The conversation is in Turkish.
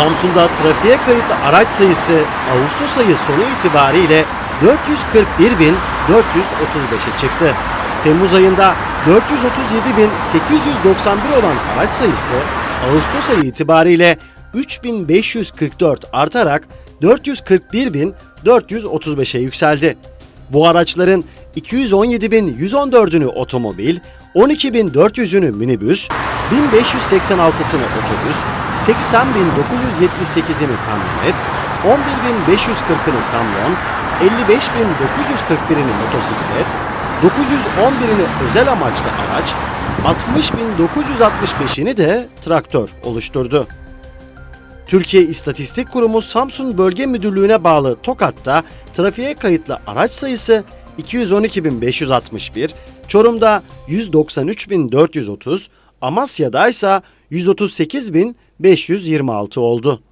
Samsun'da trafiğe kayıtlı araç sayısı Ağustos ayı sonu itibariyle 441.435'e çıktı. Temmuz ayında 437.891 olan araç sayısı Ağustos ayı itibariyle 3544 artarak 441.435'e yükseldi. Bu araçların 217.114'ünü otomobil, 12.400'ünü minibüs, 1586'sını otobüs, 80.978'ini kamyonet, 11.540'ını kamyon, 55.941'ini motosiklet, 911'ini özel amaçlı araç, 60.965'ini de traktör oluşturdu. Türkiye İstatistik Kurumu Samsun Bölge Müdürlüğü'ne bağlı Tokat'ta trafiğe kayıtlı araç sayısı 212.561, Çorum'da 193.430, Amasya'da ise 138.526 oldu.